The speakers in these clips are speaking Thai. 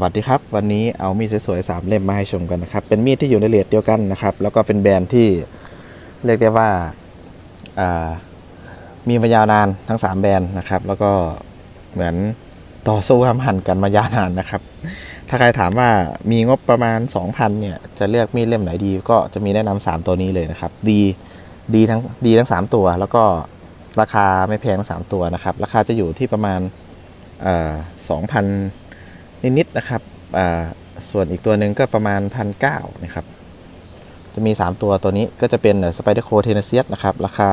วัสดีครับ วันนี้เอามีดสวยๆสามเล่มมาให้ชมกันนะครับ เป็นมีดที่อยู่ในเลทเดียวกันนะครับ แล้วก็เป็นแบรนด์ที่เรียกได้ว่าามีมายาวนานทั้ง 3 แบรนด์นะครับ แล้วก็เหมือนต่อสู้ห้ามหันกันมายาวนานนะครับ ถ้าใครถามว่ามีงบประมาณ 2,000เนี่ยจะเลือกมีดเล่มไหนดี ก็จะมีแนะนำสามตัวนี้เลยนะครับ ดีดีทั้งดีทั้ง 3 ตัว แล้วก็ราคาไม่แพงทั้ง3ตัวนะครับ ราคาจะอยู่ที่ประมาณสองพัน นิดๆนะครับส่วนอีกตัวหนึ่งก็ประมาณพันเก้านะครับ จะมี 3 ตัวตัวนี้ก็จะเป็นสไปเดอร์โคเทนเซียสนะครับ ราคา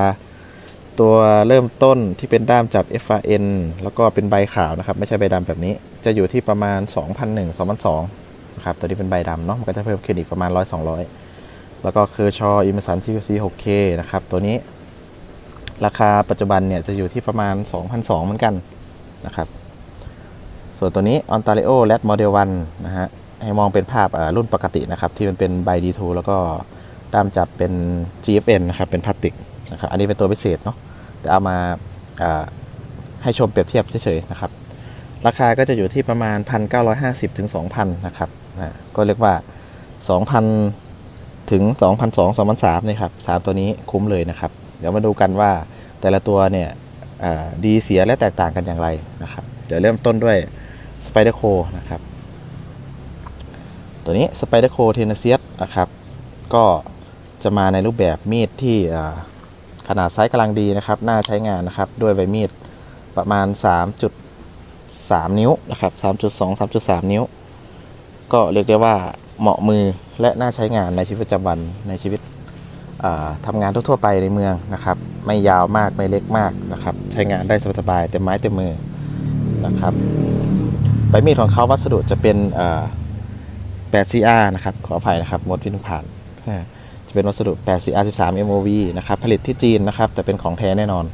ตัวเริ่มต้นที่เป็นด้ามจับ FRN แล้วก็เป็นใบขาวนะครับ ไม่ใช่ใบดำแบบนี้ จะอยู่ที่ประมาณ 2,001 2,002นะครับ ตัวนี้เป็นใบดำเนาะ มันก็จะเพิ่มขึ้นอีกประมาณ 100 200 แล้วก็คือชออิมสัน TQC 6K นะครับ ตัวนี้ราคาปัจจุบันเนี่ยจะอยู่ที่ประมาณ 2,002เหมือนกันนะครับ ส่วนตัวนี้ Ontario Red Model 1 นะฮะ ให้มองเป็นภาพรุ่นปกตินะครับ ที่มันเป็นใบ D2 แล้วก็ด้ามจับเป็น GFN นะครับ เป็นพลาสติกนะครับ อันนี้เป็นตัวพิเศษเนาะ แต่เอามาให้ชมเปรียบเทียบเฉยๆนะครับ ราคาก็จะอยู่ที่ประมาณ 1,950ถึง2,000นะครับนะก็เรียกว่า 2,000 ถึง 2,200 2,300นี่ครับสามตัวนี้คุ้มเลยนะครับ เดี๋ยวมาดูกันว่าแต่ละตัวเนี่ยดีเสียและแตกต่างกันอย่างไรนะครับ เดี๋ยวเริ่มต้นด้วย สไปเดอร์โคนะครับ ตัวนี้สไปเดอร์โคเทนเซียสนะครับ ก็จะมาในรูปแบบมีดที่ขนาดไซส์กำลังดีนะครับ น่าใช้งานนะครับ ด้วยใบมีดประมาณ 3.3 นิ้วนะครับ 3.2 3.3 นิ้ว ก็เรียกได้ว่าเหมาะมือและน่าใช้งานในชีวิตประจำวันในชีวิตอ่าทำงานทั่วๆไปในเมืองนะครับ ไม่ยาวมากไม่เล็กมากนะครับ ใช้งานได้สบายๆเต็มไม้เต็มมือนะครับ ใบมีดของเขาวัสดุจะเป็นเอ่อ 8CR นะครับ ขออภัยนะครับหมดพินผ่านอ่าจะเป็นวัสดุ 8CR 13 MOV นะครับ ผลิตที่จีนนะครับ แต่เป็นของแท้แน่นอน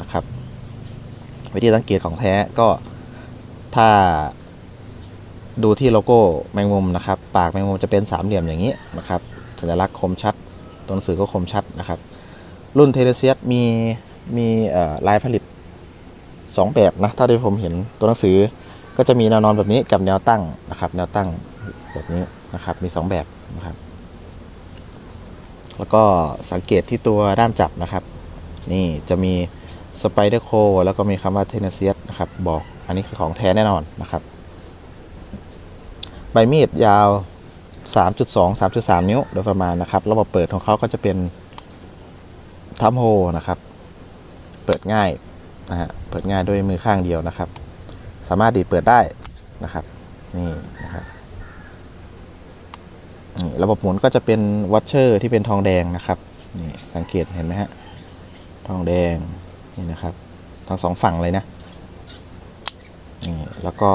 นะครับ วิธีสังเกตของแท้ก็ถ้าดูที่โลโก้แมงมุมนะครับ ปากแมงมุมจะเป็นสามเหลี่ยมอย่างนี้นะครับ สัญลักษณ์คมชัด ตัวหนังสือก็คมชัดนะครับ รุ่นเทเลเซียสมีมีลายผลิต 2 แบบนะ ถ้าที่ผมเห็นตัวหนังสือ ก็จะมีแนวนอนแบบนี้กับแนวตั้งนะครับ แนวตั้งแบบนี้นะครับ มี 2 แบบนะครับ แล้วก็สังเกตที่ตัวด้ามจับนะครับ นี่จะมีสไปเดอร์โคแล้วก็มีคำว่าเทนเซียสนะครับ บอกอันนี้คือของแท้แน่นอนนะครับ ใบมีดยาว 3.2 3.3 นิ้วโดยประมาณนะครับ ระบบเปิดของเขาก็จะเป็นทัมโฮนะครับ เปิดง่ายนะฮะ เปิดง่ายด้วยมือข้างเดียวนะครับ สามารถดีดเปิดได้นะครับนี่นะครับนี่ระบบหมุนก็จะเป็นวัชเชอร์ที่เป็นทองแดงนะครับนี่สังเกตเห็นไหมฮะทองแดงนี่นะครับทั้งสองฝั่งเลยนะนี่แล้วก็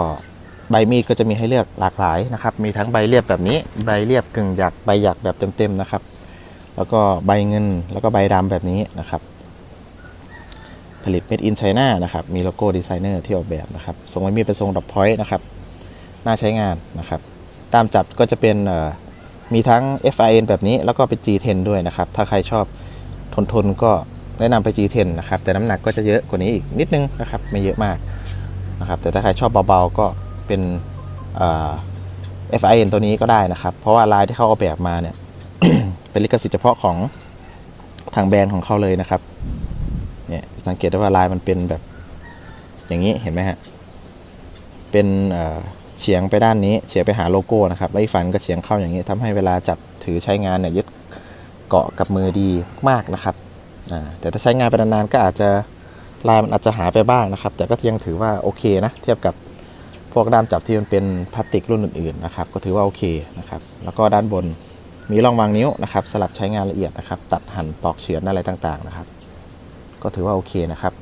ใบมีดก็จะมีให้เลือกหลากหลายนะครับ มีทั้งใบเรียบแบบนี้ ใบเรียบกึ่งหยักใบหยักแบบเต็มๆนะครับ แล้วก็ใบเงินแล้วก็ใบดำแบบนี้นะครับ ผลิต Made in China นะครับ มีโลโก้ดีไซเนอร์ที่ออกแบบนะครับ ทรงไม้มีเป็นทรงดอกพอยต์นะครับ น่าใช้งานนะครับ ตามจับก็จะเป็นมีทั้ง FIN แบบนี้แล้วก็เป็น G10 ด้วยนะครับ ถ้าใครชอบทนทนก็แนะนำไป G10 นะครับ แต่น้ำหนักก็จะเยอะกว่านี้อีกนิดนึงนะครับ ไม่เยอะมากนะครับ แต่ถ้าใครชอบเบาๆก็เป็นเอ่อ FIN ตัวนี้ก็ได้นะครับ เพราะว่าลายที่เขาออกแบบมาเนี่ย เป็นลิขสิทธิ์เฉพาะของทางแบรนด์ของเขาเลยนะครับ เนี่ยสังเกตได้ว่าลายมันเป็นแบบอย่างนี้เห็นไหมฮะเป็นเฉียงไปด้านนี้เฉียงไปหาโลโก้นะครับแล้วอีกฝันก็เฉียงเข้าอย่างนี้ทำให้เวลาจับถือใช้งานเนี่ยยึดเกาะกับมือดีมากนะครับแต่ถ้าใช้งานไปนานๆก็อาจจะลายมันอาจจะหายไปบ้างนะครับ แต่ก็ยังถือว่าโอเคนะ เทียบกับพวกด้ามจับที่มันเป็นพลาสติกรุ่นอื่นๆนะครับ ก็ถือว่าโอเคนะครับ แล้วก็ด้านบนมีร่องวางนิ้วนะครับสลับใช้งานละเอียดนะครับ ตัดหั่นปอกเฉือนอะไรต่างๆนะครับ ก็ถือว่าโอเคนะครับ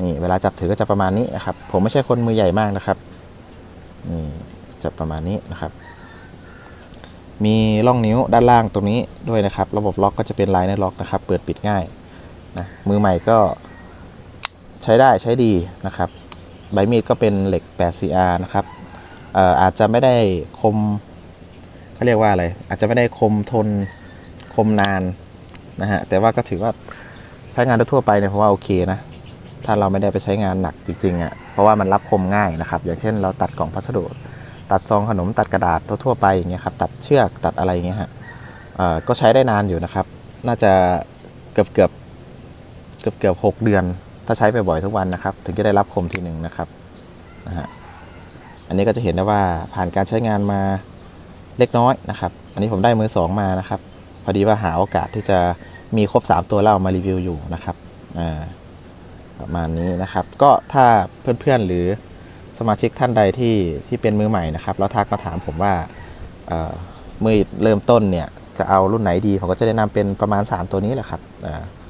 นี่เวลาจับถือก็จะประมาณนี้นะครับ ผมไม่ใช่คนมือใหญ่มากนะครับนี่จะประมาณนี้นะครับ มีร่องนิ้วด้านล่างตรงนี้ด้วยนะครับ ระบบล็อกก็จะเป็นไลน์ในล็อกนะครับ เปิดปิดง่ายนะมือใหม่ก็ใช้ได้ใช้ดีนะครับ ใบมีดก็เป็นเหล็ก 8CR นะครับเอ่ออาจจะไม่ได้คมเขาเรียกว่าอะไรอาจจะไม่ได้คมทนคมนานนะฮะแต่ว่าก็ถือว่า ใช้งานทั่วไปเนี่ยเพราะว่าโอเคนะ ถ้าเราไม่ได้ไปใช้งานหนักจริงๆอะ่ะเพราะว่ามันรับคมง่ายนะครับ อย่างเช่นเราตัดกล่องพัสดุตัดซองขนมตัดกระดาษทั่วๆไปอย่างเงี้ยครับตัดเชือกตัดอะไรเงี้ยฮะก็ใช้ได้นานอยู่นะครับ น่าจะเกือบเกือบเกือบเกือบหกเดือน ถ้าใช้ไปบ่อยทุกวันนะครับ ถึงจะได้รับคมทีหนึ่งนะครับนะฮะอันนี้ก็จะเห็นได้ว่าผ่านการใช้งานมาเล็กน้อยนะครับ อันนี้ผมได้มือสองมานะครับ พอดีว่าหาโอกาสที่จะ มีครบ 3 ตัวแล้วเอามารีวิวอยู่นะครับประมาณนี้นะครับ ก็ถ้าเพื่อนๆหรือสมาชิกท่านใดที่ที่เป็นมือใหม่นะครับแล้วทักมาถามผมว่าเมือเริ่มต้นเนี่ยจะเอารุ่นไหนดีผมก็จะแนะนำเป็นประมาณ 3 ตัวนี้แหละครับ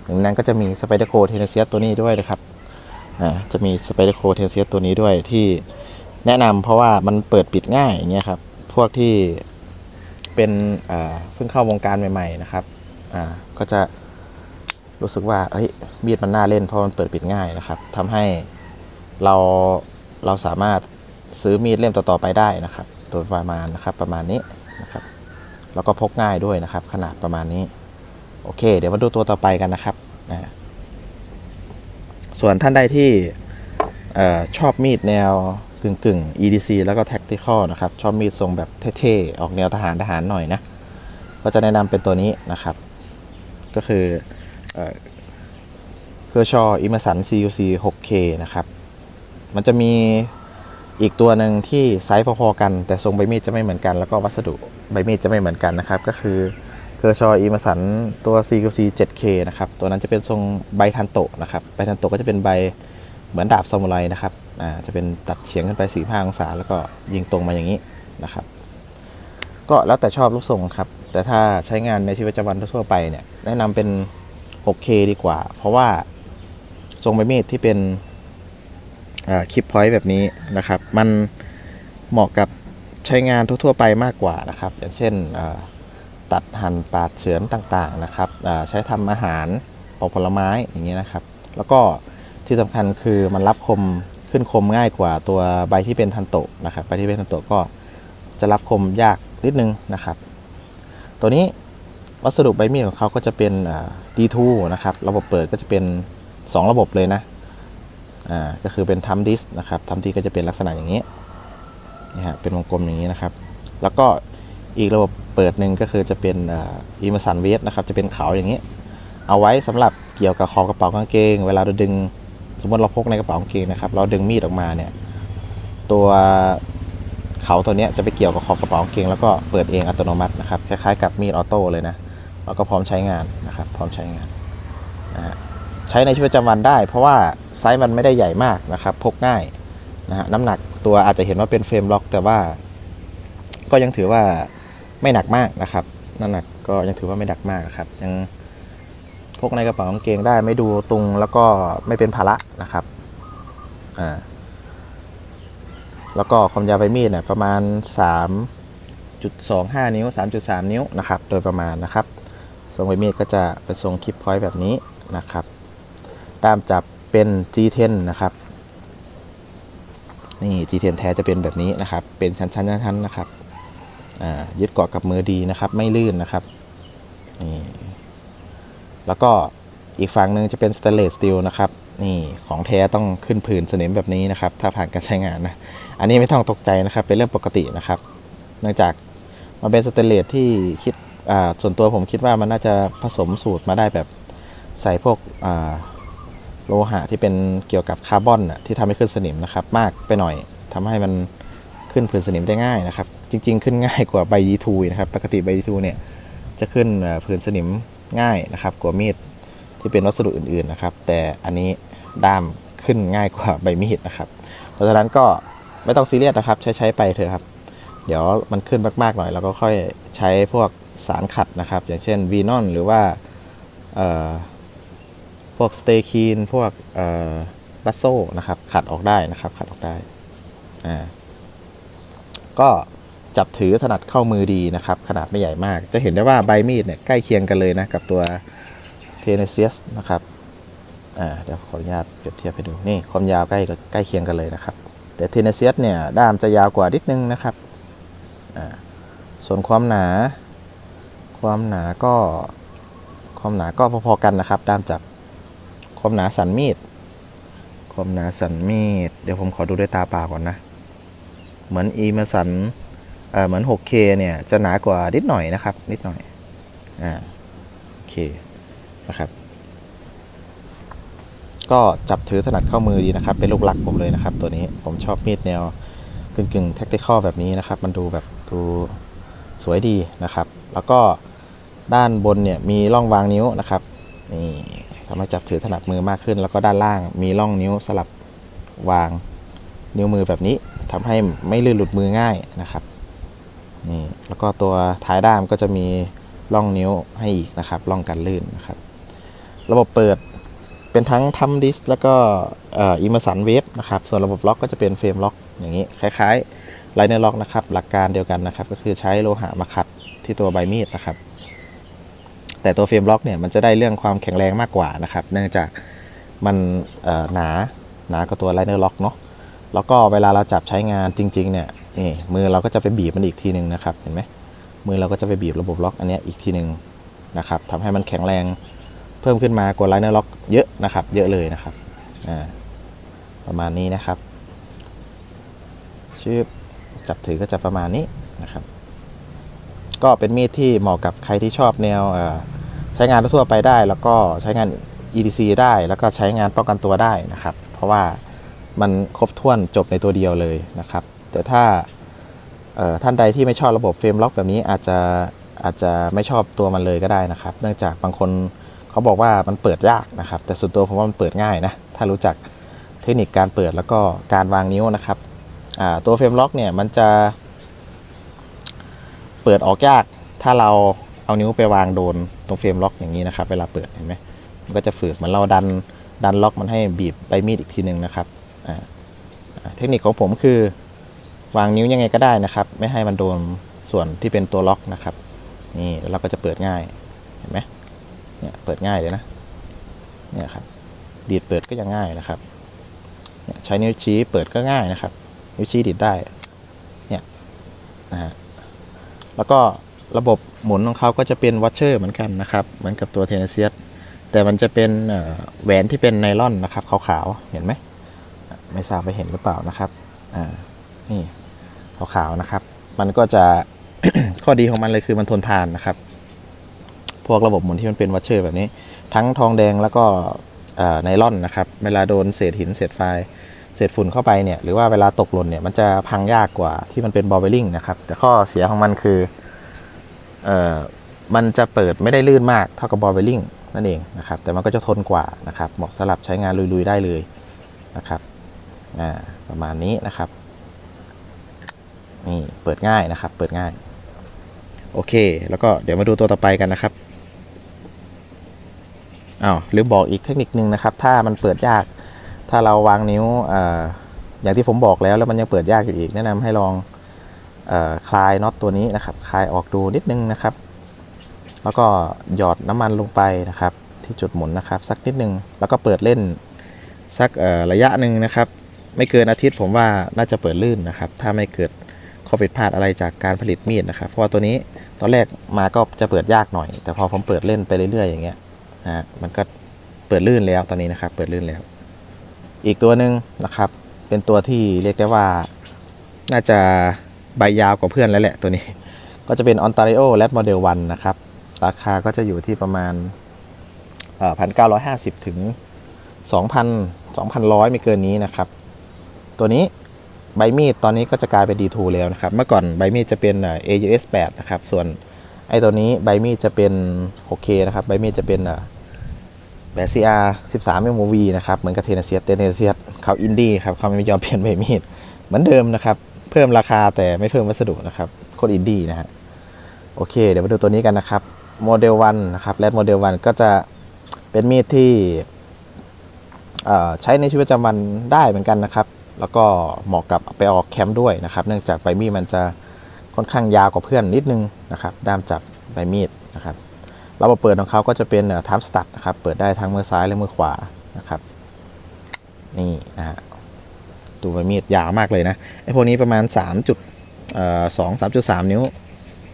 หนึ่งนั้นก็จะมีสไปเดอร์โคเทเนเซียตัวนี้ด้วยนะครับจะมีสไปเดอร์โคเทเนเซียตัวนี้ด้วยที่แนะนำเพราะว่ามันเปิดปิดง่ายอย่างเงี้ยครับ พวกที่เป็นเพิ่งเข้าวงการใหม่ ๆ นะครับ อ่าก็จะรู้สึกว่าเฮ้ยมีดมันน่าเล่นเพราะมันเปิดปิดง่ายนะครับทำให้เราเราสามารถซื้อมีดเล่มต่อๆไปได้นะครับโดยประมาณนะครับประมาณนี้นะครับ แล้วก็พกง่ายด้วยนะครับ ขนาดประมาณนี้ โอเค เดี๋ยวมาดูตัวต่อไปกันนะครับส่วนท่านใดที่ชอบมีดแนวกึ่งกึ่ง EDC แล้วก็ Tactical นะครับ ชอบมีดทรงแบบเท่ๆ ออกแนวทหารทหารหน่อยนะ ก็จะแนะนำเป็นตัวนี้นะครับ ก็คือเคอร์ชออิมสัน CUC 6K นะครับ มันจะมีอีกตัวหนึ่งที่ไซส์พอๆกัน แต่ทรงใบมีดจะไม่เหมือนกัน แล้วก็วัสดุใบมีดจะไม่เหมือนกันนะครับ ก็คือเคอร์ชออิมสันตัว CUC 7K นะครับ ตัวนั้นจะเป็นทรงใบทันโตะนะครับ ใบทันโตะก็จะเป็นใบเหมือนดาบซามูไรนะครับ อ่า จะเป็นตัดเฉียงขึ้นไป 4 5 องศา แล้วก็ยิงตรงมาอย่างนี้นะครับ ก็แล้วแต่ชอบรูปทรงครับ แต่ถ้าใช้งานในชีวิตประจำวันทั่วไปเนี่ยแนะนำเป็น 6K ดีกว่า เพราะว่าทรงใบมีดที่เป็นคลิปพอยต์แบบนี้นะครับ มันเหมาะกับใช้งานทั่ว ๆ ไปมากกว่านะครับ อย่างเช่นตัดหั่นปาดเฉือนต่างๆนะครับใช้ทำอาหารปอกผลไม้อย่างนี้นะครับ แล้วก็ที่สำคัญคือมันรับคมขึ้นคมง่ายกว่าตัวใบที่เป็นทันโตนะครับใบที่เป็นทันโตก็จะรับคมยากนิดนึงนะครับ ตัวนี้วัสดุใบมีดของเขาก็จะเป็น D2 นะครับ ระบบเปิดก็จะเป็น 2 ระบบเลยนะอ่าก็คือเป็นทัมดิสนะครับทัมดิสก็จะเป็นลักษณะอย่างนี้นี่ฮะเป็นวงกลมอย่างนี้นะครับ แล้วก็อีกระบบเปิดหนึ่งก็คือจะเป็นอิมสันเวสนะครับจะเป็นเขาอย่างนี้ เอาไว้สำหรับเกี่ยวกับคอกระเป๋ากางเกง เวลาเราดึง สมมติเราพกในกระเป๋ากางเกงนะครับ เราดึงมีดออกมาเนี่ยตัว เขาตัวนี้จะไปเกี่ยวกับขอบกระเป๋ากางเกงแล้วก็เปิดเองอัตโนมัตินะครับคล้ายๆกับมีดออโต้เลยนะแล้วก็พร้อมใช้งานนะครับ พร้อมใช้งานนะฮะใช้ในชีวิตประจำวันได้ เพราะว่าไซส์มันไม่ได้ใหญ่มากนะครับ พกง่ายนะฮะน้ำหนักตัวอาจจะเห็นว่าเป็นเฟรมล็อก แต่ว่า ก็ยังถือว่าไม่หนักมากนะครับน้ำหนักก็ยังถือว่าไม่หนักมากครับ ยังพกในกระเป๋ากางเกงได้ไม่ดูตุงแล้วก็ไม่เป็นภาระนะครับอ่า แล้วก็ความยาวใบมีดเนี่ยประมาณ 3.25 นิ้ว 3.3 นิ้วนะครับโดยประมาณนะครับทรงใบมีดก็จะเป็นทรงคลิปพอยต์แบบนี้นะครับตามจับเป็น G10 นะครับนี่ G10 แท้จะเป็นแบบนี้นะครับ เป็นชั้นๆชั้นๆนะครับยึดเกาะกับมือดีนะครับ ไม่ลื่นนะครับนี่แล้วก็อีกฝั่งหนึ่งจะเป็นสเตนเลสสตีลนะครับนี่ของแท้ต้องขึ้นผืนสนิมแบบนี้นะครับ ถ้าผ่านการใช้งานนะ อันนี้ไม่ต้องตกใจนะครับ เป็นเรื่องปกตินะครับ เนื่องจากมันเป็นสเตนเลสที่คิดส่วนตัวผมคิดว่ามันน่าจะผสมสูตรมาได้แบบใส่พวกโลหะที่เป็นเกี่ยวกับคาร์บอนที่ทำให้ขึ้นสนิมนะครับ มากไปหน่อยทำให้มันขึ้นผืนสนิมได้ง่ายนะครับ จริง ๆ ขึ้นง่ายกว่าใบยีทูนะครับ ปกติใบยีทูเนี่ยจะขึ้นผืนสนิมง่ายนะครับ กว่ามีดที่เป็นวัสดุอื่น ๆนะครับ แต่อันนี้ด้ามขึ้นง่ายกว่าใบมีดนะครับ เพราะฉะนั้นก็ ไม่ต้องซีเรียสนะครับ ใช้ใช้ไปเถอะครับ เดี๋ยวมันขึ้นมากๆหน่อยเราก็ค่อยใช้พวกสารขัดนะครับ อย่างเช่นวีนอนหรือว่าพวกสเตคีนพวกบัสโซนะครับ ขัดออกได้นะครับ ขัดออกได้อ่าก็จับถือถนัดเข้ามือดีนะครับ ขนาดไม่ใหญ่มาก จะเห็นได้ว่าใบมีดเนี่ยใกล้เคียงกันเลยนะ กับตัวเทเนเซียสนะครับ อ่าเดี๋ยวขออนุญาตเปรียบเทียบให้ดู นี่ความยาวใกล้ใกล้เคียงกันเลยนะครับ แต่เทเนเซียสเนี่ยด้ามจะยาวกว่านิดนึงนะครับ ส่วนความหนา ความหนาก็ความหนาก็พอๆกันนะครับ ด้ามจับ ความหนาสันมีด ความหนาสันมีด เดี๋ยวผมขอดูด้วยตาเปล่าก่อนนะ เหมือน e m e r s o n เอ่อเหมือน 6K เนี่ยจะหนากว่านิดหน่อยนะครับ นิดหน่อย อ่า โอเค นะครับ ก็จับถือถนัดข้ามือดีนะครับ เป็นลูกรักผมเลยนะครับ ตัวนี้ผมชอบมีดแนวกึ่งกึ่งแท็กติคอแบบนี้นะครับ มันดูแบบดูสวยดีนะครับ แล้วก็ด้านบนเนี่ยมีร่องวางนิ้วนะครับนี่ทำให้จับถือถนัดมือมากขึ้น แล้วก็ด้านล่างมีร่องนิ้วสลับวางนิ้วมือแบบนี้ทำให้ไม่ลื่นหลุดมือง่ายนะครับนี่แล้วก็ตัวท้ายด้ามก็จะมีร่องนิ้วให้อีกนะครับร่องกันลื่นนะครับ ระบบเปิด เป็นทั้งทัมดิสแล้วก็อิมเมอร์สันเวฟนะครับ ส่วนระบบล็อกก็จะเป็นเฟรมล็อกอย่างนี้ คล้ายๆไลเนอร์ล็อกนะครับ หลักการเดียวกันนะครับ ก็คือใช้โลหะมาขัดที่ตัวใบมีดนะครับ แต่ตัวเฟรมล็อกเนี่ยมันจะได้เรื่องความแข็งแรงมากกว่านะครับ เนื่องจากมันหนาหนากว่าตัวไลเนอร์ล็อกเนาะ แล้วก็เวลาเราจับใช้งานจริงๆเนี่ยนี่มือเราก็จะไปบีบมันอีกทีหนึ่งนะครับ เห็นไหมมือเราก็จะไปบีบระบบล็อกอันนี้อีกทีหนึ่งนะครับทำให้มันแข็งแรง เพิ่มขึ้นมากว่าไลเนอร์ล็อกเยอะนะครับ เยอะเลยนะครับประมาณนี้นะครับชื่อจับถือก็จะประมาณนี้นะครับ ก็เป็นมีดที่เหมาะกับใครที่ชอบแนวใช้งานทั่วไปได้ แล้วก็ใช้งาน EDC ได้แล้วก็ใช้งานป้องกันตัวได้นะครับ เพราะว่ามันครบถ้วนจบในตัวเดียวเลยนะครับ แต่ถ้าท่านใดที่ไม่ชอบระบบเฟรมล็อกแบบนี้อาจจะอาจจะไม่ชอบตัวมันเลยก็ได้นะครับ เนื่องจากบางคน เขาบอกว่ามันเปิดยากนะครับ แต่ส่วนตัวผมว่ามันเปิดง่ายนะ ถ้ารู้จักเทคนิคการเปิดแล้วก็การวางนิ้วนะครับตัวเฟรมล็อกเนี่ยมันจะ เปิดออกยาก ถ้าเราเอานิ้วไปวางโดนตรงเฟรมล็อกอย่างนี้นะครับ เวลาเปิดเห็นไหมมันก็จะฝืดเหมือนเราดันดันล็อกมันให้บีบใบมีดอีกทีหนึ่งนะครับเทคนิคของผมคือ วางนิ้วยังไงก็ได้นะครับ ไม่ให้มันโดนส่วนที่เป็นตัวล็อกนะครับ นี่แล้วเราก็จะเปิดง่ายเห็นไหม เนี่ยเปิดง่ายเลยนะเนี่ยครับดีดเปิดก็ยังง่ายนะครับใช้นิ้วชี้เปิดก็ง่ายนะครับ นิ้วชี้ดีดได้เนี่ยนะฮะแล้วก็ระบบหมุนของเขาก็จะเป็นวอชเชอร์เหมือนกันนะครับ เหมือนกับตัวเทนเซียสแต่มันจะเป็นแหวนที่เป็นไนลอนนะครับขาวๆเห็นไหมไม่ทราบไปเห็นหรือเปล่านะครับอ่านี่ขาวๆนะครับ มันก็จะข้อดีของมันเลยคือมันทนทานนะครับ พวกระบบหมุนที่มันเป็นวัชเชอร์แบบนี้ ทั้งทองแดงแล้วก็ไนลอนนะครับ เวลาโดนเศษหินเศษทรายเศษฝุ่นเข้าไปเนี่ยหรือว่าเวลาตกหล่นเนี่ยมันจะพังยากกว่าที่มันเป็นบอลเวลลิงนะครับ แต่ข้อเสียของมันคือเออมันจะเปิดไม่ได้ลื่นมากเท่ากับบอลเวลลิงนั่นเองนะครับ แต่มันก็จะทนกว่านะครับเหมาะสำหรับใช้งานลุยๆได้เลยนะครับอ่าประมาณนี้นะครับนี่เปิดง่ายนะครับ เปิดง่าย โอเค แล้วก็เดี๋ยวมาดูตัวต่อไปกันนะครับ อ้าวลืมบอกอีกเทคนิคนึงนะครับ ถ้ามันเปิดยาก ถ้าเราวางนิ้วออย่างที่ผมบอกแล้วแล้วมันยังเปิดยากอยู่อีก แนะนำให้ลองอคลายน็อตตัวนี้นะครับ คลายออกดูนิดนึงนะครับ แล้วก็หยอดน้ำมันลงไปนะครับ ที่จุดหมุนนะครับ สักนิดนึง แล้วก็เปิดเล่นสักระยะหนึ่งนะครับ ไม่เกินอาทิตย์ผมว่าน่าจะเปิดลื่นนะครับ ถ้าไม่เกิดข้อผิดพลาดอะไรจากการผลิตมีดนะครับ เพราะว่าตัวนี้ตอนแรกมาก็จะเปิดยากหน่อย แต่พอผมเปิดเล่นไปเรื่อยๆอย่างเงี้ย นะมันก็เปิดลื่นแล้วตอนนี้นะครับ เปิดลื่นแล้ว อีกตัวหนึ่งนะครับ เป็นตัวที่เรียกได้ว่าน่าจะใบยาวกว่าเพื่อนแล้วแหละตัวนี้ ก็จะเป็น Ontario Red Model 1 นะครับ ราคาก็จะอยู่ที่ประมาณพันเก้าร้อยห้าสิบถึงสองพันสองพันร้อยไม่เกินนี้นะครับ ตัวนี้ใบมีดตอนนี้ก็จะกลายเป็น D2 แล้วนะครับ เมื่อก่อนใบมีดจะเป็นเอ่อ AUS 8 นะครับ ส่วน ไอตัวนี้ใบมีดจะเป็น 6K นะครับ ใบมีดจะเป็นเอ่อแบบ CR 13 MOV นะครับ เหมือนกับเทนเซียสเทนเซียสเขาอินดี้ครับเขาไม่ยอมเปลี่ยนใบมีด เหมือนเดิมนะครับ เพิ่มราคาแต่ไม่เพิ่มวัสดุนะครับโคตรอินดี้นะฮะโอเค เดี๋ยวมาดูตัวนี้กันนะครับโมเดล1นะครับและโมเดล1ก็จะเป็นมีดที่ใช้ในชีวิตประจำวันได้เหมือนกันนะครับ แล้วก็เหมาะกับไปออกแคมป์ด้วยนะครับ เนื่องจากใบมีดมันจะ ค่อนข้างยาวกว่าเพื่อนนิดนึงนะครับด้ามจับใบมีดนะครับระบบเปิดของเขาก็จะเป็นทัมสตัดนะครับเปิดได้ทั้งมือซ้ายและมือขวานะครับนี่นะฮะดูใบมีดยาวมากเลยนะไอ้พวกนี้ประมาณ3จุดเอ่อสองสามจุดสามนิ้ว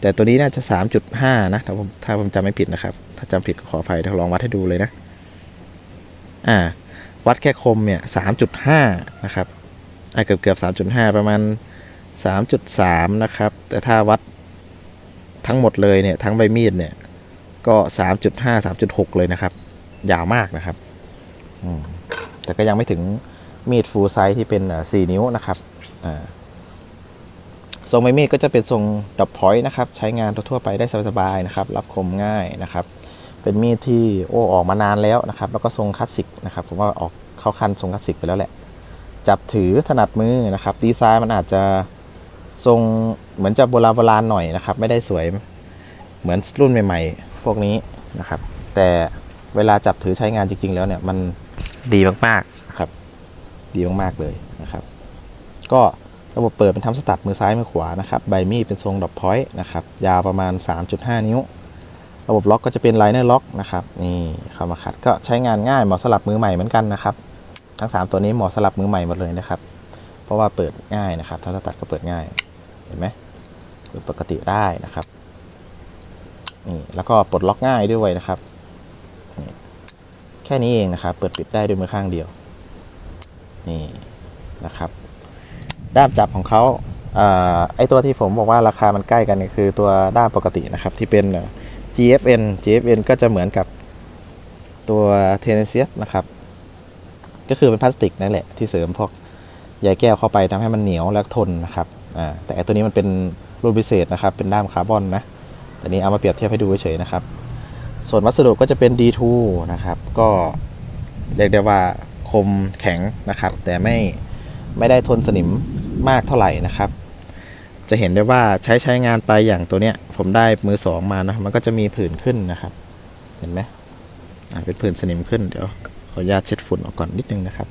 แต่ตัวนี้น่าจะ 3.5 นะถ้าผมถ้าผมจำไม่ผิดนะครับ ถ้าจำผิดก็ขออภัยเดี๋ยวลองวัดให้ดูเลยนะอ่าวัดแค่คมเนี่ย3.5นะครับอ่าเกือบเกือบ3.5ประมาณ 3.3 นะครับ แต่ถ้าวัดทั้งหมดเลยเนี่ย ทั้งใบมีดเนี่ย ก็ 3.5 3.6 เลยนะครับ ยาวมากนะครับแต่ก็ยังไม่ถึงมีดฟูลไซส์ที่เป็นอ่า4นิ้วนะครับทรงใบมีดก็จะเป็นทรงดอบพอยต์นะครับ ใช้งานทั่วไปได้สบายๆนะครับ รับคมง่ายนะครับ เป็นมีดที่โอ้ออกมานานแล้วนะครับ แล้วก็ทรงคลาสสิกนะครับ ผมว่าออกเข้าขั้นทรงคลาสสิกไปแล้วแหละ จับถือถนัดมือนะครับ ดีไซน์มันอาจจะ ทรงเหมือนจะโบราณโบราณหน่อยนะครับ ไม่ได้สวยเหมือนรุ่นใหม่ๆ พวกนี้นะครับ แต่เวลาจับถือใช้งานจริง ๆ แล้วเนี่ยมันดีมากๆครับ ดีมากๆเลยนะครับ ก็ระบบเปิดเป็นทำสตัดมือซ้ายมือขวานะครับใบมีดเป็นทรงดอกพอยต์นะครับยาวประมาณ 3.5 นิ้ว ระบบล็อกก็จะเป็นไลเนอร์ล็อกนะครับนี่เข้ามาขัดก็ใช้งานง่ายเหมาะสำหรับมือใหม่เหมือนกันนะครับ ทั้ง 3 ตัวนี้เหมาะสำหรับมือใหม่หมดเลยนะครับ เพราะว่าเปิดง่ายนะครับถ้าตัดก็เปิดง่าย เห็นไหมเปิดปกติได้นะครับนี่แล้วก็ปลดล็อกง่ายด้วยนะครับแค่นี้เองนะครับ เปิดปิดได้ด้วยมือข้างเดียวนี่นะครับ ด้ามจับของเขาอไอตัวที่ผมบอกว่าราคามันใกล้กันคือตัวด้ามปกตินะครับ ที่เป็น GFN GFN ก็จะเหมือนกับตัว t e n n e s s i u s นะครับ ก็คือเป็นพลาสติกนั่นแหละที่เสริมพวกใยแก้วเข้าไปทำให้มันเหนียวและทนนะครับ อ่าแต่ตัวนี้มันเป็นรุ่นพิเศษนะครับ เป็นด้ามคาร์บอนนะแต่นี้เอามาเปรียบเทียบให้ดูเฉยๆนะครับ ส่วนวัสดุก็จะเป็น D2 นะครับ ก็เรียกได้ว่าคมแข็งนะครับ แต่ไม่ไม่ได้ทนสนิมมากเท่าไหร่นะครับ จะเห็นได้ว่าใช้ใช้งานไปอย่างตัวเนี้ย ผมได้มือสองมานะ มันก็จะมีผื่นขึ้นนะครับ เห็นไหมอ่าเป็นผื่นสนิมขึ้นเดี๋ยวขออนุญาตเช็ดฝุ่นออกก่อนนิดนึงนะครับ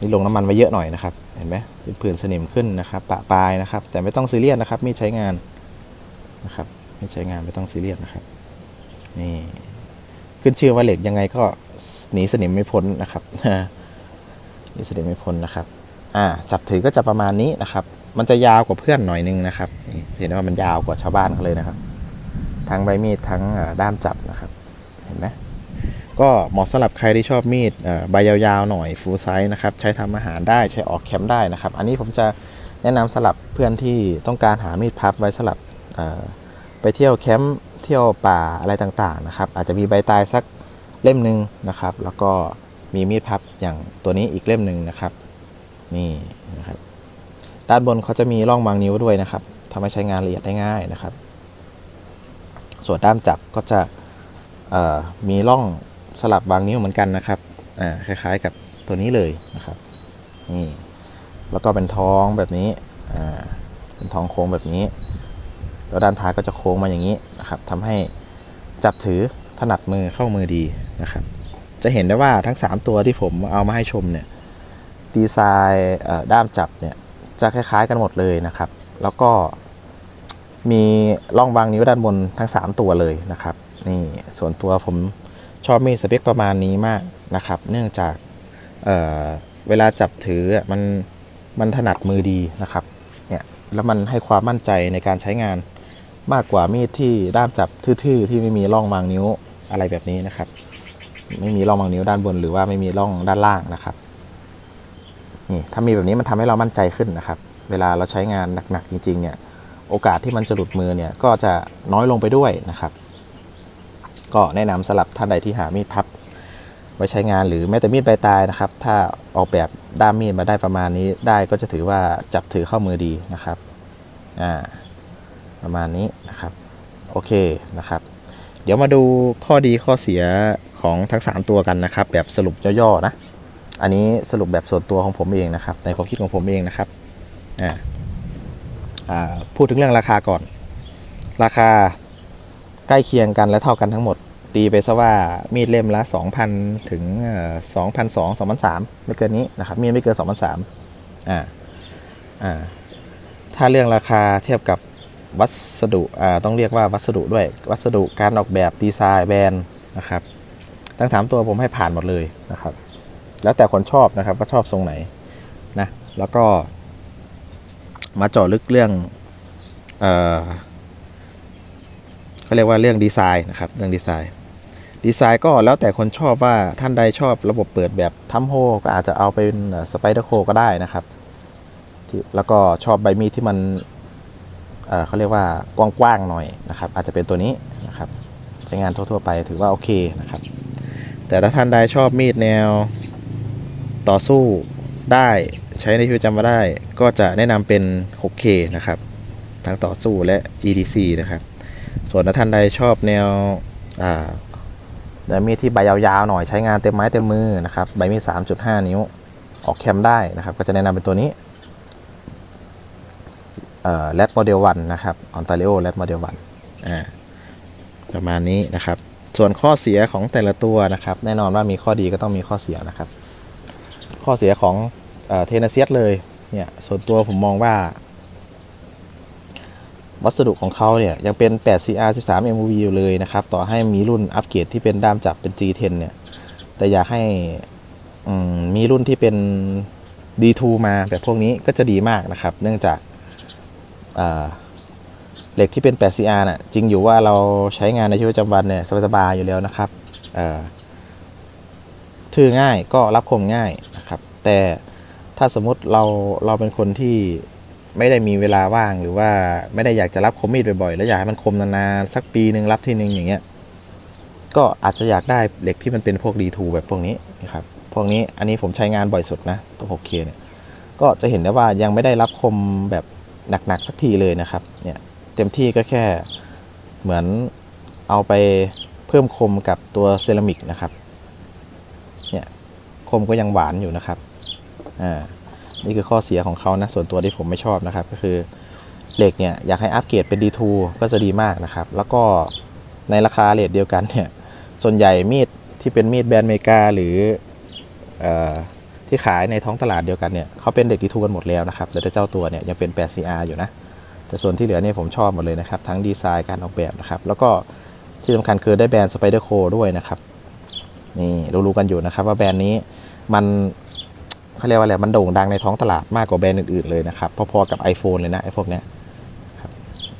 นี่ลงน้ำมันไว้เยอะหน่อยนะครับ เห็นไหมเป็นผื่นสนิมขึ้นนะครับ ปะปลายนะครับ แต่ไม่ต้องซีเรียสนะครับ มีดใช้งานนะครับ มีดใช้งานไม่ต้องซีเรียสนะครับ นี่ ขึ้นชื่อว่าเหล็กยังไงก็หนีสนิมไม่พ้นนะครับหนีสนิมไม่พ้นนะครับ อ่า จับถือก็จะประมาณนี้นะครับ มันจะยาวกว่าเพื่อนหน่อยนึงนะครับ เห็นว่ามันยาวกว่าชาวบ้านเขาเลยนะครับ ทั้งใบมีดทั้งด้ามจับนะครับ เห็นไหม ก็เหมาะสำหรับใครที่ชอบมีดใบยาวๆหน่อยฟูลไซส์นะครับใช้ทำอาหารได้ใช้ออกแคมป์ได้นะครับ อันนี้ผมจะแนะนำสำหรับเพื่อนที่ต้องการหามีดพับไว้สำหรับไปเที่ยวแคมป์เที่ยวป่าอะไรต่างๆนะครับ อาจจะมีใบตายสักเล่มหนึ่งนะครับ แล้วก็มีมีดพับอย่างตัวนี้อีกเล่มหนึ่งนะครับ นี่นะครับด้านบนเขาจะมีร่องวางนิ้วด้วยนะครับทำให้ใช้งานละเอียดได้ง่ายนะครับ ส่วนด้ามจับก็จะมีร่อง สลับวางนิ้วเหมือนกันนะครับอ่าคล้ายๆกับตัวนี้เลยนะครับนี่แล้วก็เป็นท้องแบบนี้อ่าเป็นท้องโค้งแบบนี้ แล้วด้านท้ายก็จะโค้งมาอย่างนี้นะครับทำให้จับถือถนัดมือเข้ามือดีนะครับ จะเห็นได้ว่าทั้ง 3 ตัวที่ผมเอามาให้ชมเนี่ยดีไซน์ด้ามจับเนี่ยจะคล้ายๆกันหมดเลยนะครับ แล้วก็มีร่องวางนิ้วด้านบนทั้ง 3 ตัวเลยนะครับนี่ส่วนตัวผม ชอบมีดสเปคประมาณนี้มากนะครับ เนื่องจากเเวลาจับถือมันมันถนัดมือดีนะครับเนี่ยแล้วมันให้ความมั่นใจในการใช้งานมากกว่ามีดที่ด้ามจับทื่อๆที่ไม่มีร่องวางนิ้วอะไรแบบนี้นะครับ ไม่มีร่องวางนิ้วด้านบน หรือว่าไม่มีร่องด้านล่างนะครับนี่ถ้ามีแบบนี้มันทำให้เรามั่นใจขึ้นนะครับ เวลาเราใช้งานหนักๆจริงๆเนี่ยโอกาสที่มันจะหลุดมือเนี่ยก็จะน้อยลงไปด้วยนะครับ ก็แนะนำสำหรับท่านใดที่หามีดพับ ไว้ใช้งานหรือแม้แต่มีดใบตายนะครับ ถ้าออกแบบด้ามมีดมาได้ประมาณนี้ได้ก็จะถือว่าจับถือเข้ามือดีนะครับอ่าประมาณนี้นะครับโอเคนะครับ เดี๋ยวมาดูข้อดีข้อเสียของทั้ง 3 ตัวกันนะครับ แบบสรุปย่อๆนะ อันนี้สรุปแบบส่วนตัวของผมเองนะครับ ในความคิดของผมเองนะครับอ่าพูดถึงเรื่องราคาก่อน ราคา ใกล้เคียงกันและเท่ากันทั้งหมด ตีไปซะว่ามีดเล่มละ 2,000 ถึงสองพันสองสองพันสามไม่เกินนี้นะครับมีดไม่เกิน2 0 0อ่าอ่าถ้าเรื่องราคาเทียบกับวัสดุอ่าต้องเรียกว่าวัสดุด้วย วัสดุการออกแบบดีไซน์แบรนด์นะครับทั้งสามตัวผมให้ผ่านหมดเลยนะครับ แล้วแต่คนชอบนะครับว่าชอบทรงไหนนะแล้วก็มาเจาะลึกเรื่องเอ่อ เขาเรียกว่าเรื่องดีไซน์นะครับเรื่องดีไซน์ ดีไซน์ก็แล้วแต่คนชอบว่าท่านใดชอบระบบเปิดแบบทัมโฮก็อาจจะเอาเป็นสไปเดอร์โคก็ได้นะครับที่แล้วก็ชอบใบมีดที่มันเอ่อเขาเรียกว่ากว้างๆหน่อยนะครับ อาจจะเป็นตัวนี้นะครับใช้งานทั่วๆไปถือว่าโอเคนะครับ แต่ถ้าท่านใดชอบมีดแนวต่อสู้ได้ใช้ในชีวิตประจำวันได้ ก็จะแนะนำเป็น 6K นะครับ ทั้งต่อสู้และ EDC นะครับ ส่วนถ้าท่านใดชอบแนวแนวมีดที่ใบยาวๆหน่อยใช้งานเต็มไม้เต็มมือนะครับใบมีด3.5 นิ้ว ออกแคมได้นะครับ ก็จะแนะนำเป็นตัวนี้แรดโมเดลวันนะครับออนตาริโอแรดโมเดลวันอ่าประมาณนี้นะครับ ส่วนข้อเสียของแต่ละตัวนะครับ แน่นอนว่ามีข้อดีก็ต้องมีข้อเสียนะครับ ข้อเสียของเทนเซียสเลยเนี่ยส่วนตัวผมมองว่า วัสดุของเขาเนี่ยยังเป็น 8CR13Mv อยู่เลยนะครับ ต่อให้มีรุ่นอัปเกรดที่เป็นด้ามจับเป็น G10 เนี่ย แต่อยากให้มมีรุ่นที่เป็น D2 มาแบบพวกนี้ก็จะดีมากนะครับ เนื่องจากาเหล็กที่เป็น 8CR น่ะ จริงอยู่ว่าเราใช้งานในชีวิตประจำวันเนี่ยสบายๆอยู่แล้วนะครับถือง่ายก็รับคมง่ายนะครับ แต่ถ้าสมมติเราเราเป็นคนที่ ไม่ได้มีเวลาว่างหรือว่าไม่ได้อยากจะรับคมมีดบ่อยๆ แล้วอยากให้มันคมนานๆสักปีหนึ่งรับทีหนึ่งอย่างเงี้ยก็อาจจะอยากได้เหล็กที่มันเป็นพวก D2 แบบพวกนี้นะครับพวกนี้อันนี้ผมใช้งานบ่อยสุดนะตัว 6K เนี่ยก็จะเห็นได้ว่ายังไม่ได้รับคมแบบหนักๆสักทีเลยนะครับเนี่ยเต็มที่ก็แค่เหมือนเอาไปเพิ่มคมกับตัวเซรามิกนะครับเนี่ยคมก็ยังหวานอยู่นะครับอ่า นี่คือข้อเสียของเขานะส่วนตัวที่ผมไม่ชอบนะครับ ก็คือเหล็กเนี่ยอยากให้อัปเกรดเป็น D2 ก็จะดีมากนะครับ แล้วก็ในราคาเรทเดียวกันเนี่ยส่วนใหญ่มีดที่เป็นมีดแบรนด์อเมริกาหรืออที่ขายในท้องตลาดเดียวกันเนี่ยเขาเป็นเด็กดีทูกันหมดแล้วนะครับแต่เจ้าตัวเนี่ยยังเป็น 8CR อยู่นะ แต่ส่วนที่เหลือเนี่ยผมชอบหมดเลยนะครับ ทั้งดีไซน์การออกแบบนะครับ แล้วก็ที่สำคัญคือได้แบรนด์ Spider Co ด้วยนะครับ นี่รู้ๆกันอยู่นะครับว่าแบรนด์นี้มัน เขาเรียกว่าอะไรมันโด่งดังในท้องตลาดมากกว่าแบรนด์อื่นๆเลยนะครับพอๆกับ iPhone เลยนะไอ้พวกเนี้ยครับ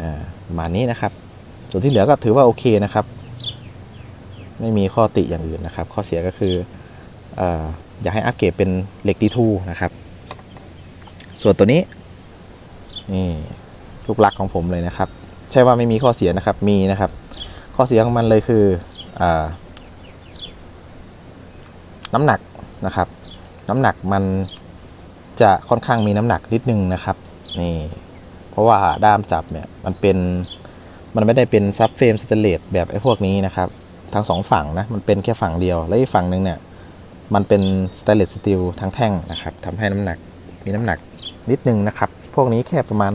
อ่ามานี้นะครับ ส่วนที่เหลือก็ถือว่าโอเคนะครับ ไม่มีข้อติอย่างอื่นนะครับ ข้อเสียก็คืออออยากให้อัปเกรดเป็นเหล็ก D2 นะครับ ส่วนตัวนี้นี่ลูกลักของผมเลยนะครับ ใช่ว่าไม่มีข้อเสียนะครับมีนะครับ ข้อเสียของมันเลยคืออาน้ำหนักนะครับ น้ำหนักมันจะค่อนข้างมีน้ำหนักนิดนึงนะครับนี่เพราะว่าด้ามจับเนี่ยมันเป็นมันไม่ได้เป็นซับเฟรมสเตเลสแบบไอ้พวกนี้นะครับทั้งสองฝั่งนะมันเป็นแค่ฝั่งเดียว แล้วอีกฝั่งหนึ่งเนี่ยมันเป็นสเตเลสสตีลทั้งแท่งนะครับทำให้น้ำหนักมีน้ำหนักนิดนึงนะครับ พวกนี้แค่ประมาณ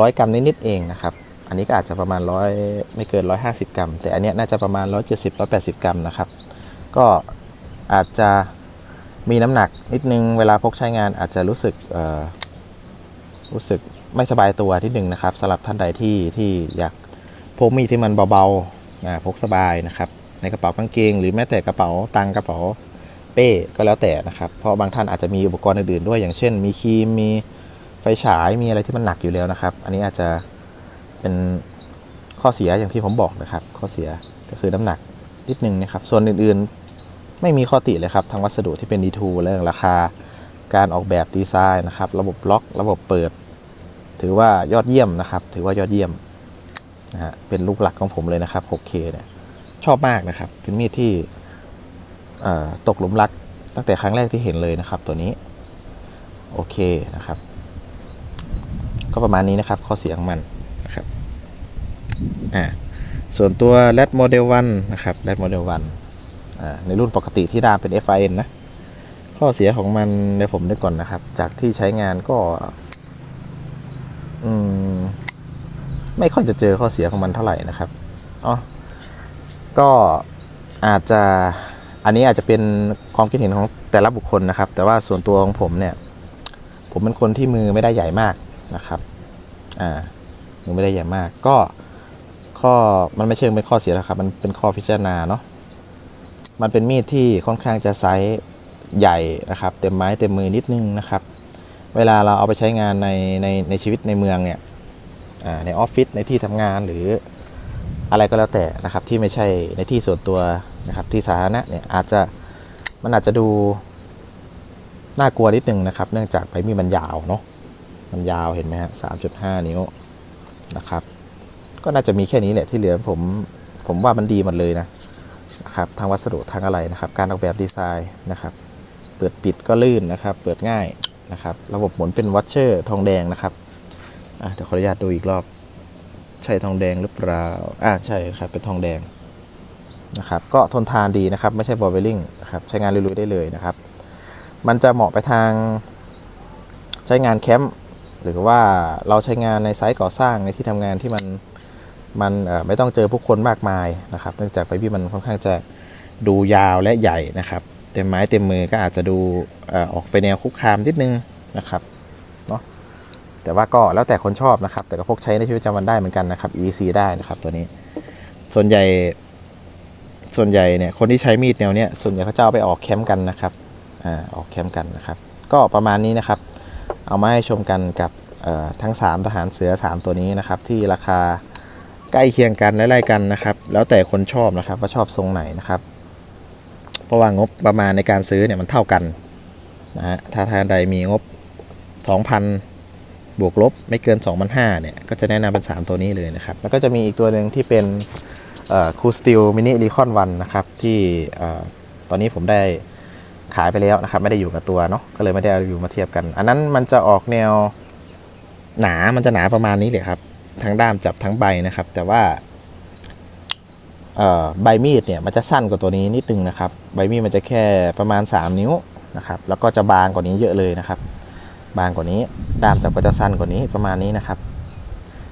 ร้อยกรัมนิดๆเองนะครับ อันนี้ก็อาจจะประมาณร้อยไม่เกินร้อยห้าสิบกรัม แต่อันเนี้ยน่าจะประมาณร้อยเจ็ดสิบร้อยแปดสิบกรัมนะครับ ก็อาจจะ มีน้ำหนักนิดนึงเวลาพกใช้งานอาจจะรู้สึกรู้สึกไม่สบายตัวที่หนึ่งนะครับสำหรับท่านใดที่ที่อยากพกมีดที่มันเบาๆอ่าพกสบายนะครับ ในกระเป๋ากางเกง หรือแม้แต่กระเป๋าตังกระเป๋าเป้ก็แล้วแต่นะครับเพราะบางท่านอาจจะมีอุปกรณ์อื่นๆด้วย อย่างเช่น มีครีมมีไฟฉายมีอะไรที่มันหนักอยู่แล้วนะครับ อันนี้อาจจะเป็นข้อเสียอย่างที่ผมบอกนะครับ ข้อเสียก็คือน้ำหนักนิดนึงนะครับ ส่วนอื่นๆ ไม่มีข้อติเลยครับ ทั้งวัสดุที่เป็น D2 เรื่องราคา การออกแบบดีไซน์นะครับ ระบบล็อก ระบบเปิด ถือว่ายอดเยี่ยมนะครับ ถือว่ายอดเยี่ยมนะฮะเป็นลูกหลักของผมเลยนะครับ 6K เนี่ยชอบมากนะครับ เป็นมีดที่ตกหลุมรักตั้งแต่ครั้งแรกที่เห็นเลยนะครับ ตัวนี้โอเคนะครับ ก็ประมาณนี้นะครับ ข้อเสียของมันนะครับอ่าส่วนตัว Red Model 1 นะครับ Red Model 1 ในรุ่นปกติที่ดามเป็น FIN นะ ข้อเสียของมันในผมด้วยก่อนนะครับ จากที่ใช้งานก็ อืม ไม่ค่อยจะเจอข้อเสียของมันเท่าไหร่นะครับอ๋อก็อาจจะอันนี้อาจจะเป็นความคิดเห็นของแต่ละบุคคลนะครับ แต่ว่าส่วนตัวของผมเนี่ย ผมเป็นคนที่มือไม่ได้ใหญ่มากนะครับอ่ามือไม่ได้ใหญ่มาก ก็ข้อมันไม่เชิงเป็นข้อเสียแล้วครับ มันเป็นข้อพิจารณาเนาะ มันเป็นมีดที่ค่อนข้างจะไซส์ใหญ่นะครับเต็มไม้เต็มมือนิดนึงนะครับ เวลาเราเอาไปใช้งานในในในชีวิตในเมืองเนี่ยในออฟฟิศในที่ทำงานหรืออะไรก็แล้วแต่นะครับที่ไม่ใช่ในที่ส่วนตัวนะครับที่สาธารณะเนี่ยอาจจะมันอาจจะดูน่ากลัวนิดนึงนะครับ เนื่องจากใบมีดมันยาวเนาะมันยาวเห็นไหมฮะสามจุดห้านิ้วนะครับ ก็น่าจะมีแค่นี้แหละที่เหลือผมผมว่ามันดีหมดเลยนะ นะครับทางวัสดุทางอะไรนะครับ การออกแบบดีไซน์นะครับ เปิดปิดก็ลื่นนะครับ เปิดง่ายนะครับ ระบบหมุนเป็นวัชเชอร์ทองแดงนะครับเดี๋ยวขออนุญาตดูอีกรอบ ใช่ทองแดงหรือเปล่าอ่าใช่ครับเป็นทองแดงนะครับ ก็ทนทานดีนะครับ ไม่ใช่บอลเวลลิ่งนะครับใช้งานลุยๆได้เลยนะครับ มันจะเหมาะไปทางใช้งานแคมป์หรือว่าเราใช้งานในไซต์ก่อสร้างในที่ทำงานที่มัน มันไม่ต้องเจอผู้คนมากมายนะครับ เนื่องจากไปพี่มันค่อนข้างจะดูยาวและใหญ่นะครับเต็มไม้เต็มมือก็อาจจะดูออกไปแนวคุกคามนิดนึงนะครับเนาะแต่ว่าก็แล้วแต่คนชอบนะครับ แต่ก็พกใช้ในชีวิตประจำวันได้เหมือนกันนะครับ EC ได้นะครับตัวนี้ ส่วนใหญ่ส่วนใหญ่เนี่ยคนที่ใช้มีดแนวเนี้ยส่วนใหญ่เขาจะเอาไปออกแคมป์กันนะครับอ่าออกแคมป์กันนะครับ ก็ประมาณนี้นะครับ เอามาให้ชมกันกับทั้ง 3 ทหารเสือ 3 ตัวนี้นะครับที่ราคา ใกล้เคียงกันไล่ๆกันนะครับ แล้วแต่คนชอบนะครับว่าชอบทรงไหนนะครับ เพราะว่างบประมาณในการซื้อเนี่ยมันเท่ากันนะฮะถ้าทานใดมีงบ 2,000 บวกลบไม่เกิน 2,500เนี่ยก็จะแนะนำเป็น 3 ตัวนี้เลยนะครับ แล้วก็จะมีอีกตัวหนึ่งที่เป็นคูสติลมินิรีคอนวันนะครับ ที่ตอนนี้ผมได้ขายไปแล้วนะครับ ไม่ได้อยู่กับตัวเนาะก็เลยไม่ได้เอาอยู่มาเทียบกัน อันนั้นมันจะออกแนวหนา มันจะหนาประมาณนี้เลยครับ ทั้งด้ามจับทั้งใบนะครับ แต่ว่าใบมีดเนี่ยมันจะสั้นกว่าตัวนี้นิดนึงนะครับ ใบมีดมันจะแค่ประมาณ 3 นิ้วนะครับ แล้วก็จะบางกว่านี้เยอะเลยนะครับ บางกว่านี้ด้ามจับก็จะสั้นกว่านี้ประมาณนี้นะครับ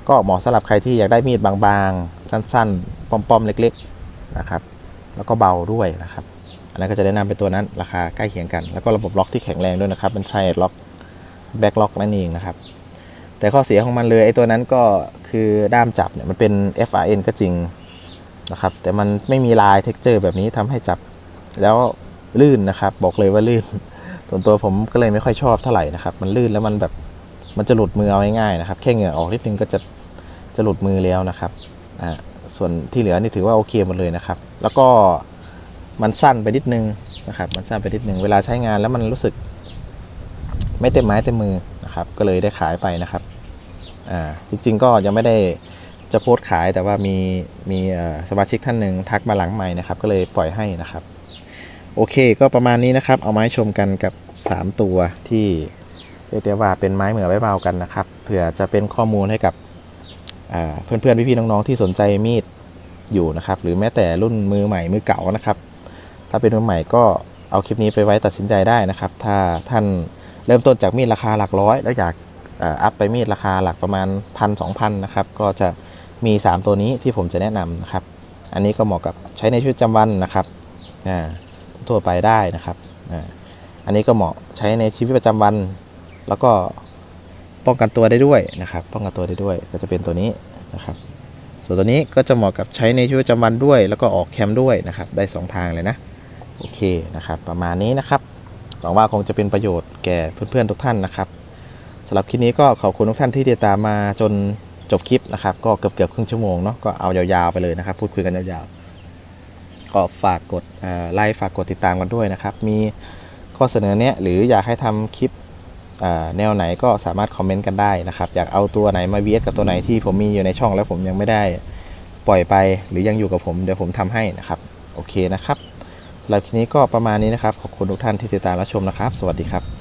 ก็เหมาะสำหรับใครที่อยากได้มีดบางๆ สั้นๆ ป้อมๆ เล็กๆนะครับ แล้วก็เบาด้วยนะครับ อันนั้นก็จะแนะนำเป็นตัวนั้นราคาใกล้เคียงกัน แล้วก็ระบบล็อกที่แข็งแรงด้วยนะครับเป็นไทรล็อกแบ็กล็อกนั่นเองนะครับ แต่ข้อเสียของมันเลยไอ้ตัวนั้นก็คือด้ามจับเนี่ยมันเป็น FRN ก็จริงนะครับ แต่มันไม่มีลายเท็กเจอร์แบบนี้ทำให้จับแล้วลื่นนะครับ บอกเลยว่าลื่นส่วนตัวผมก็เลยไม่ค่อยชอบเท่าไหร่นะครับ มันลื่นแล้วมันแบบมันจะหลุดมือเอาง่ายๆนะครับ แค่เหงื่อออกนิดนึงก็จะจะหลุดมือแล้วนะครับอ่าส่วนที่เหลือนี่ถือว่าโอเคหมดเลยนะครับ แล้วก็มันสั้นไปนิดนึงนะครับ มันสั้นไปนิดนึงเวลาใช้งานแล้วมันรู้สึก ไม่เต็มไม้เต็มมือ นะครับ ก็เลยได้ขายไปนะครับอ่าจริง ๆ ก็ยังไม่ได้จะโพสต์ขายแต่ว่ามีมีสมาชิกท่านหนึ่งทักมาหลังใหม่นะครับ ก็เลยปล่อยให้นะครับ โอเคก็ประมาณนี้นะครับ เอาไม้ชมกันกับ 3 ตัวที่เรียกได้ว่าเป็นไม้เหมือไว้เบากันนะครับเผื่อจะเป็นข้อมูลให้กับเพื่อนๆพี่ๆน้องๆที่สนใจมีดอยู่นะครับ หรือแม้แต่รุ่นมือใหม่มือเก่านะครับ ถ้าเป็นมือใหม่ก็เอาคลิปนี้ไปไว้ตัดสินใจได้นะครับ ถ้าท่าน เริ่มต้นจากมีดราคาหลักร้อย แล้วอยากอัพไปมีดราคาหลักประมาณพันสองพันนะครับ ก็จะมี 3 ตัวนี้ที่ผมจะแนะนำนะครับ อันนี้ก็เหมาะกับใช้ในชีวิตประจำวันนะครับอ่าทั่วไปได้นะครับอ่าอันนี้ก็เหมาะใช้ในชีวิตประจำวัน แล้วก็ป้องกันตัวได้ด้วยนะครับ ป้องกันตัวได้ด้วยก็จะเป็นตัวนี้นะครับ ส่วนตัวนี้ก็จะเหมาะกับใช้ในชีวิตประจำวันด้วย แล้วก็ออกแคมป์ด้วยนะครับ ได้สองทางเลยนะ โอเคนะครับ ประมาณนี้นะครับ หวังว่าคงจะเป็นประโยชน์แก่เพื่อนๆทุกท่านนะครับสำหรับคลิปนี้ก็ขอบคุณทุกท่านที่ติดตามมาจนจบคลิปนะครับ ก็เกือบเกือบๆครึ่งชั่วโมงเนาะก็เอายาวๆไปเลยนะครับ พูดคุยกันยาวๆ ก็ฝากกดไลค์ฝากกดติดตามกันด้วยนะครับ มีข้อเสนอเนี้ยหรืออยากให้ทำคลิปแนวไหนก็สามารถคอมเมนต์กันได้นะครับ อยากเอาตัวไหนมาเวียดกับตัวไหนที่ผมมีอยู่ในช่องแล้วผมยังไม่ได้ปล่อยไป หรือยังอยู่กับผมเดี๋ยวผมทำให้นะครับ โอเคนะครับ หรับคลิปนี้ก็ประมาณนี้นะครับ ขอบคุณทุกท่านที่ติดตามและชมนะครับ สวัสดีครับ